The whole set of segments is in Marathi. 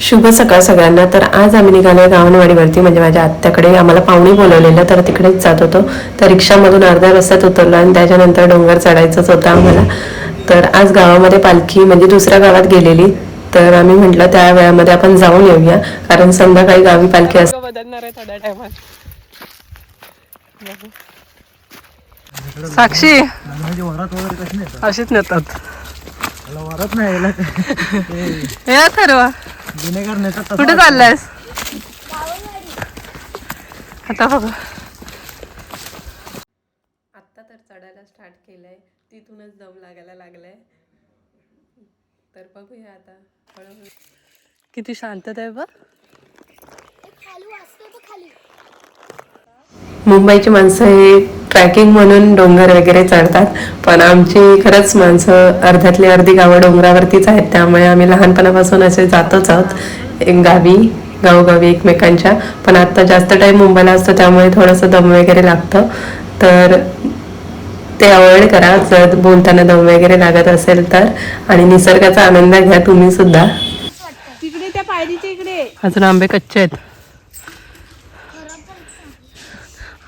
शुभ सकाळ सगळ्यांना. तर आज आम्ही निघालो गावनवाडीवरती म्हणजे माझ्या आत्याकडे आम्हाला पाहुणे बोलवलेलं. तर तिकडेच जात होतो. तर रिक्षामधून अर्ध्या रस्त्यात उतरलो आणि त्याच्यानंतर डोंगर चढायचंच होतं आम्हाला. तर आज गावामध्ये पालखी म्हणजे दुसऱ्या गावात गेलेली. तर आम्ही म्हटलं त्या वेळामध्ये आपण जाऊन येऊया. कारण संध्याकाळी गावी पालखी असते बदलणार आहे थोड्या टायमात साक्षी म्हणजे वरात वगैरे कशी नेतात? अशीच नेतात. नाही नेतात कुठे चाललायस? आता बघा. आत्ता तर चढायला स्टार्ट केलंय. तिथूनच दम लागायला लागलाय. तर बघूया आता. हळूहळू. किती शांतता आहे बघ. मुंबईची माणसं हे ट्रॅकिंग म्हणून डोंगर वगैरे चढतात. पण आमची खरंच माणसं अर्ध्यातली अर्धी गावं डोंगरावरतीच आहेत. त्यामुळे आम्ही लहानपणापासून असे जातोच आहोत. एक गावी गावोगावी एकमेकांच्या. पण आता जास्त टाईम मुंबईला असतो त्यामुळे थोडंसं दम वगैरे लागतं. तर ते अवॉइड करा. जर बोलताना दम वगैरे लागत असेल तर. आणि निसर्गाचा आनंद घ्या तुम्ही सुद्धा. तिकडे त्या पायरीच्या इकडे. अजून आंबे कच्चे आहेत.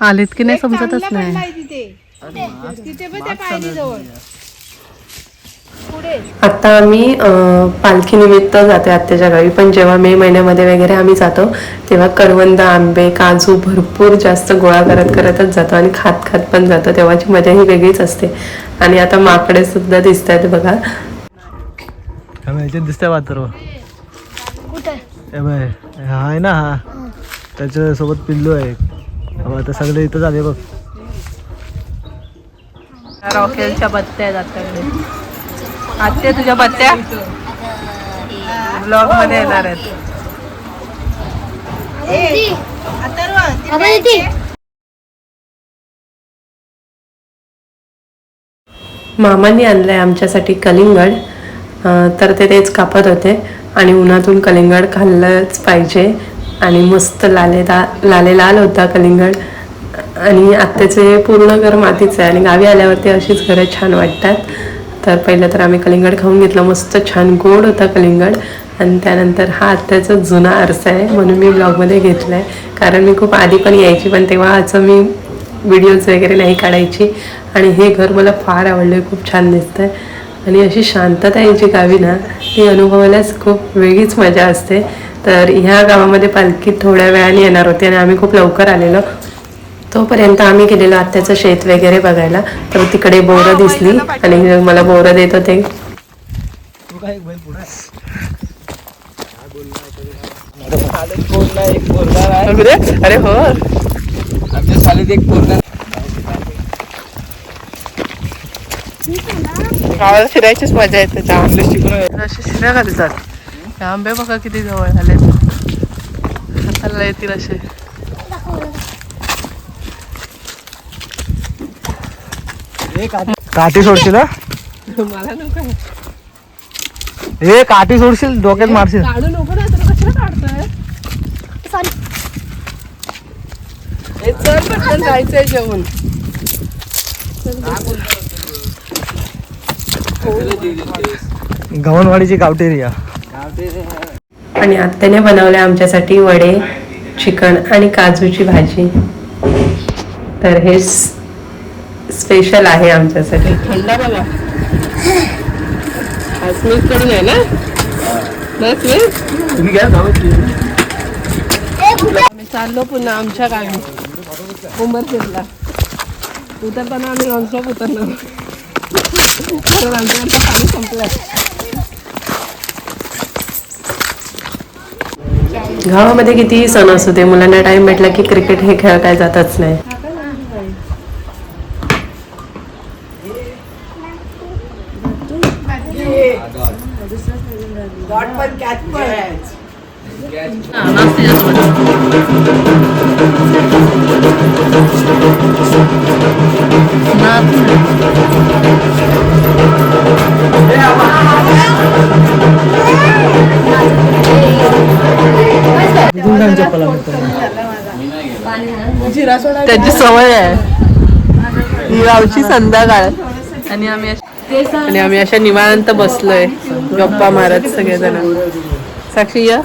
आलेत की नाही समजतच नाही. पडला आहे तिथे तिथे पण त्या पायरी जवळ. पुढे. आता आम्ही अं, पालखीनिमित्त जातो आत्याच्या गावी पण जेव्हा मे महिन्यामध्ये वगैरे आम्ही जातो तेव्हा करवंद आंबे काजू भरपूर जास्त गोळा करत करतच जातो आणि खात खात पण जातो तेव्हाची मजा ही वेगळीच असते. आणि आता माकडे सुद्धा दिसत आहेत बघा दिसतंय वातर हा आहे ना हा. त्याच्या सोबत पिल्लू आहे. आता सगळे इथं झाले बघ. रॉकेलच्या बत्त्या आहेत आत्याकडे आत्या तुझ्या बत्त्या? ब्लॉगमध्ये येणार आहेत. मामांनी आणलंय आमच्यासाठी कलिंगड. तर ते तेच कापत होते आणि उन्हातून कलिंगड खाल्लंच पाहिजे. आणि मस्त लालेदा लाले लाल होता कलिंगड. आणि आत्याचे पूर्ण घर मातीचं आहे आणि गावी आल्यावरती अशीच घरं छान वाटतात. तर पहिलं तर आम्ही कलिंगड खाऊन घेतलं. मस्त छान गोड होता कलिंगड. आणि त्यानंतर हा आत्याचा जुना आरसा आहे म्हणून मी ब्लॉगमध्ये घेतला आहे कारण मी खूप आधी पण यायची पण तेव्हा असं मी व्हिडिओज वगैरे नाही काढायची. आणि हे घर मला फार आवडलं खूप छान दिसतं आहे आणि अशी शांतता यायची गावी ना ती अनुभवायलाच खूप वेगळीच मजा असते. तर ह्या गावामध्ये पालखी थोड्या वेळाने येणार होती आणि आम्ही खूप लवकर आलेलो. तोपर्यंत आम्ही गेलेलो आत्याचं शेत वगैरे बघायला. तर तिकडे बोरं दिसली आणि मला बोरं देत होते. तू काय एक बैल पुढे बोलला एक बोलला अरे हो. आमच्या शाळेत एक बोलला गावाला फिरायचीच मजा येते त्या आंबे अशी शिऱ्या घालतात. आंबे बघा किती जवळ आले हाताला येतील असे. काठी सोडशील हा? मला नको ए काठी सोडशील डोक्यात मारशील. काढू नको ना तुला कशाला काढतोय? हे चल पटकन जायचंय जेवण गव्हाणवाडीची गावटेरिया आणि आत्याने बनवले आमच्यासाठी वडे चिकन आणि काजूची भाजी. तर हे स्पेशल आहे आमच्यासाठी. थंडा बघा. आज कडून आहे ना? आम्ही चाललो पुन्हा आमच्या गावी. उमरखेडला उतरताना आम्ही नॉनस्टॉप उतरणार कारण आमच्याकडचं पाणी संपलंय. गावामध्ये कितीही सण असू दे मुलांना टाइम भेटला की क्रिकेट हे खेळ काय जातच नाही. चप्पला त्याची सवय आहे. ही गावची संध्याकाळ. आणि आम्ही अश- आणि आम्ही अशा निवांत बसलोय. गप्पा मारत सगळेजण. साक्षी या.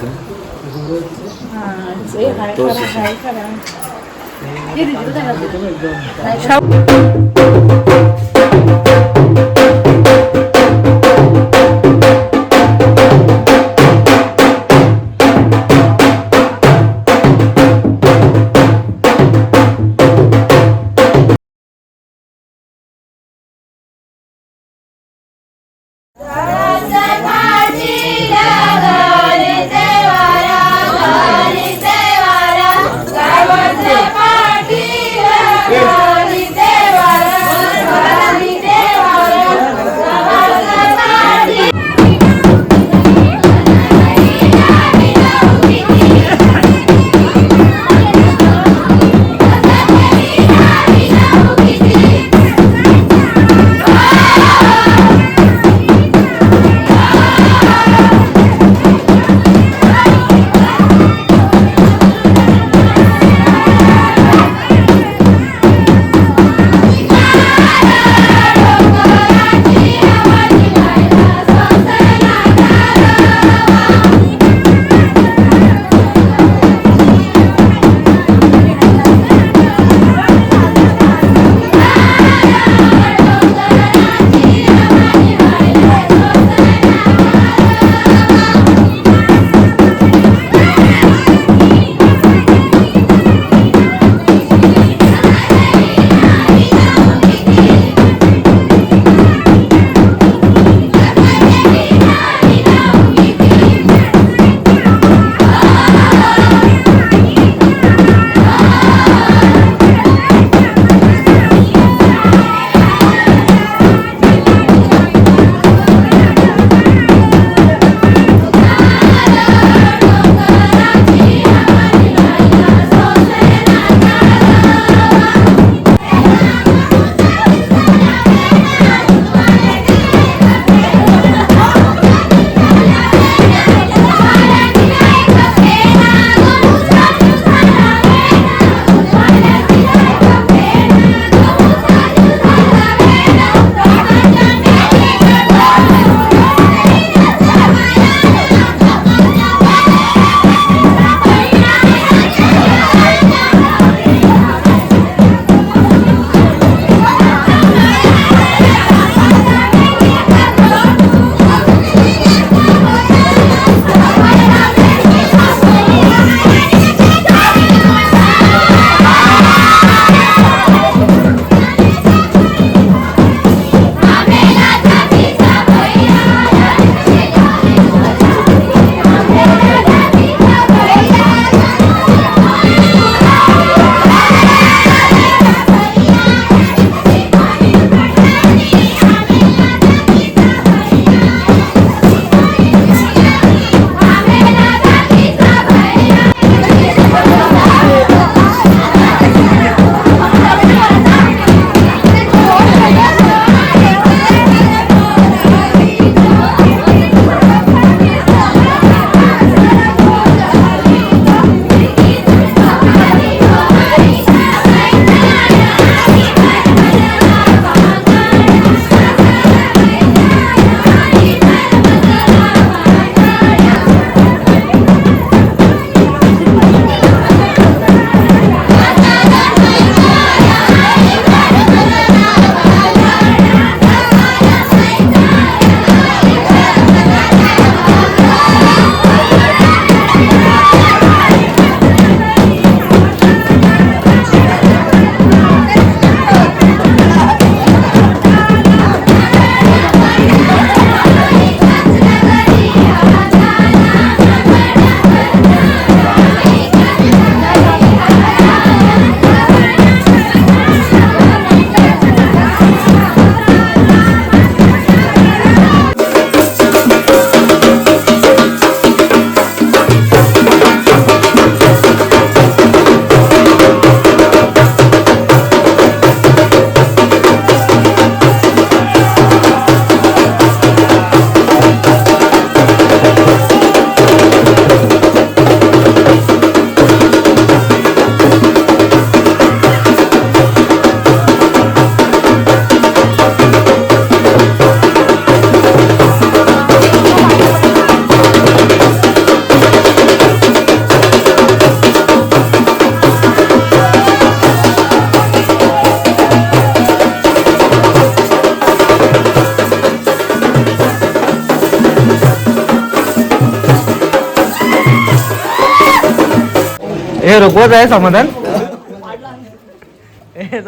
रुकवत आहे समाधान.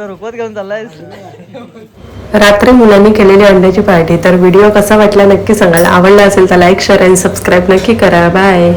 रुकवत घेऊन चाललायस? रात्री मुलांनी केलेली अंड्याची पार्टी. तर व्हिडिओ कसा वाटला नक्की सांगाल आवडला असेल तर लाईक शेअर आणि सबस्क्राईब नक्की करा. बाय.